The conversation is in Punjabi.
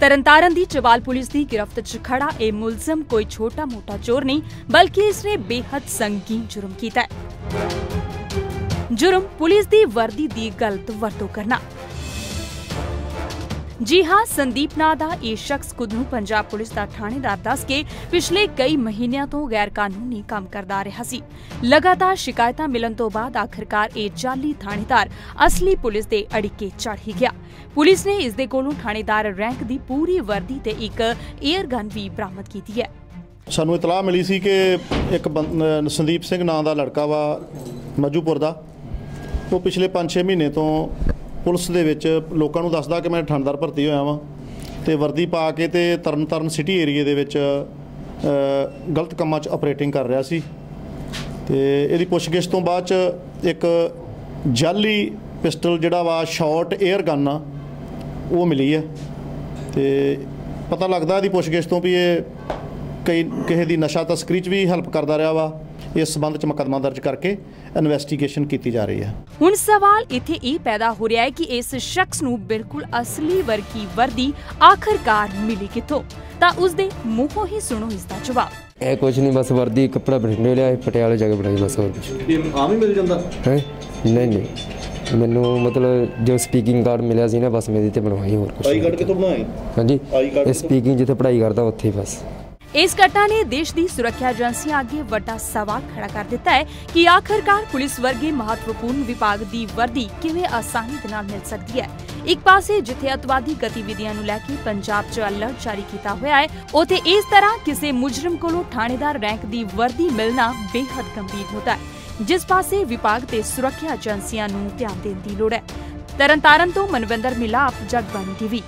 ਤਰਨਤਾਰਨ ਦੀ ਚਵਾਲ ਪੁਲਿਸ ਦੀ ਗ੍ਰਿਫ਼ਤ 'ਚ ਖੜਾ ਇਹ ਮੁਲਜ਼ਮ ਕੋਈ ਛੋਟਾ-ਮੋਟਾ ਚੋਰ ਨਹੀਂ, ਬਲਕਿ ਇਸਨੇ ਬੇਹੱਦ ਸੰਗੀਨ ਜੁਰਮ ਕੀਤਾ ਹੈ। ਜੁਰਮ ਪੁਲਿਸ ਦੀ ਵਰਦੀ ਦੀ ਗਲਤ ਵਰਤੋਂ ਕਰਨਾ। ਜੀ ਹਾਂ, ਸੰਦੀਪ ਨਾਂ ਦਾ ਇਹ ਸ਼ਖਸ ਖੁਦ ਨੂੰ ਪੰਜਾਬ ਪੁਲਿਸ ਦਾ ਥਾਣੇਦਾਰ ਦੱਸ ਕੇ ਪਿਛਲੇ ਕਈ ਮਹੀਨਿਆਂ ਤੋਂ ਗੈਰ ਕਾਨੂੰਨੀ ਕੰਮ ਕਰਦਾ ਰਿਹਾ ਸੀ। ਲਗਾਤਾਰ ਸ਼ਿਕਾਇਤਾਂ ਮਿਲਣ ਤੋਂ ਬਾਅਦ ਆਖਰਕਾਰ ਇਹ ਜਾਲੀ ਥਾਣੇਦਾਰ ਅਸਲੀ ਪੁਲਿਸ ਦੇ ਅੜਿੱਕੇ ਚੜ੍ਹ ਹੀ ਗਿਆ। ਪੁਲਿਸ ਨੇ ਇਸ ਦੇ ਕੋਲੋਂ ਥਾਣੇਦਾਰ ਰੈਂਕ ਦੀ ਪੂਰੀ ਵਰਦੀ ਤੇ ਇੱਕ 에ਅਰ ਗਨ ਵੀ ਬਰਾਮਦ ਕੀਤੀ ਹੈ। ਸਾਨੂੰ ਇਤਲਾਹ ਮਿਲੀ ਸੀ ਕਿ ਇੱਕ ਸੰਦੀਪ ਸਿੰਘ ਨਾਂ ਦਾ ਲੜਕਾ ਵਾ ਮਜੂਪੁਰ ਦਾ। ਉਹ ਪਿਛਲੇ 5-6 ਮਹੀਨੇ ਤੋਂ ਪੁਲਿਸ ਦੇ ਵਿੱਚ ਲੋਕਾਂ ਨੂੰ ਦੱਸਦਾ ਕਿ ਮੈਂ ਠੰਡਦਾਰ ਭਰਤੀ ਹੋਇਆ ਵਾਂ ਤੇ ਵਰਦੀ ਪਾ ਕੇ ਤੇ ਤਰਨਤਾਰਨ ਸਿਟੀ ਏਰੀਏ ਦੇ ਵਿੱਚ ਗਲਤ ਕੰਮਾਂ 'ਚ ਆਪਰੇਟਿੰਗ ਕਰ ਰਿਹਾ ਸੀ। ਤੇ ਇਹਦੀ ਪੁੱਛਗਿੱਛ ਤੋਂ ਬਾਅਦ 'ਚ ਇੱਕ ਜਾਲੀ ਪਿਸਟਲ ਜਿਹੜਾ ਵਾ, ਸ਼ਾਰਟ 에ਅਰ ਗਨ ਆ, ਉਹ ਮਿਲੀ ਹੈ ਤੇ ਪਤਾ ਲੱਗਦਾ ਇਹਦੀ ਪੁੱਛਗਿੱਛ ਤੋਂ ਵੀ ਇਹ ਕਈ ਕਿਸੇ ਦੀ ਨਸ਼ਾ ਤਸਕਰੀ 'ਚ ਵੀ ਹੈਲਪ ਕਰਦਾ ਰਿਹਾ ਵਾ ਇਸ ਸਬੰਧ 'ਚ ਮੁਕੱਦਮਾ ਦਰਜ ਕਰਕੇ ਇਨਵੈਸਟੀਗੇਸ਼ਨ ਕੀਤੀ ਜਾ ਰਹੀ ਹੈ। ਹੁਣ ਸਵਾਲ ਇੱਥੇ ਇਹ ਪੈਦਾ ਹੋ ਰਿਹਾ ਹੈ ਕਿ ਇਸ ਸ਼ਖਸ ਨੂੰ ਬਿਲਕੁਲ ਅਸਲੀ ਵਰਗੀ ਵਰਦੀ ਆਖਰਕਾਰ ਮਿਲੀ ਕਿੱਥੋਂ? ਤਾਂ ਉਸ ਦੇ ਮੂੰਹੋਂ ਹੀ ਸੁਣੋ ਇਸ ਦਾ ਜਵਾਬ। ਇਹ ਕੁਝ ਨਹੀਂ ਬਸ ਵਰਦੀ ਕੱਪੜਾ ਬਠਿੰਡੇ ਲਿਆ ਪਟਿਆਲੇ ਜਾ ਕੇ ਬਣਾਈ ਬਸ ਹੋਰ ਕੁਝ ਇਹ ਆਮ ਹੀ ਮਿਲ ਜਾਂਦਾ? ਹੈ? ਨਹੀਂ ਨਹੀਂ। ਮੈਨੂੰ ਮਤਲਬ ਜੋ ਸਪੀਕਿੰਗ ਕਾਰਡ ਮਿਲਿਆ ਸੀ ਨਾ ਬਸ ਮੇਰੀ ਤੇ ਬਣਵਾਈ ਹੋਰ ਕੁਝ ਆਈ ਕਾਰਡ ਕਿੱਥੋਂ ਬਣਾਏ? ਹਾਂਜੀ ਇਹ ਸਪੀਕਿੰਗ ਜਿੱਥੇ ਪੜ੍ਹਾਈ ਕਰਦਾ ਉੱਥੇ ਹੀ ਬਸ। ਇਸ ਘਟਨਾ ਨੇ ਦੇਸ਼ ਦੀ ਸੁਰੱਖਿਆ ਏਜੰਸੀਆਂ ਅੱਗੇ ਵੱਡਾ ਸਵਾਲ ਖੜਾ ਕਰ ਦਿੱਤਾ ਹੈ ਕਿ ਆਖਰਕਾਰ ਪੁਲਿਸ ਵਰਗੇ ਮਹੱਤਵਪੂਰਨ ਵਿਭਾਗ ਦੀ ਵਰਦੀ ਕਿਵੇਂ ਆਸਾਨੀ ਦੇ ਨਾਲ ਮਿਲ ਸਕਦੀ ਹੈ? ਇੱਕ ਪਾਸੇ ਜਿੱਥੇ ਅਤਵਾਦੀ ਗਤੀਵਿਧੀਆਂ ਨੂੰ ਲੈ ਕੇ ਪੰਜਾਬ 'ਚ ਅਲਰਟ ਜਾਰੀ ਕੀਤਾ ਹੋਇਆ ਹੈ, ਉਥੇ ਇਸ ਤਰ੍ਹਾਂ ਕਿਸੇ ਮੁਜਰਮ ਕੋਲੋਂ ਥਾਣੇਦਾਰ ਰੈਂਕ ਦੀ ਵਰਦੀ ਮਿਲਣਾ ਬੇहद ਗੰਭੀਰ ਹੁੰਦਾ ਹੈ, ਜਿਸ ਪਾਸੇ ਵਿਭਾਗ ਤੇ ਸੁਰੱਖਿਆ ਏਜੰਸੀਆਂ ਨੂੰ ਧਿਆਨ ਦੇਣ ਦੀ ਲੋੜ ਹੈ। ਤਰਨਤਾਰਨ ਤੋਂ ਮਨਵਿੰਦਰ ਮਿਲਾਪ, ਜਗਬਾਣੀ ਟੀਵੀ।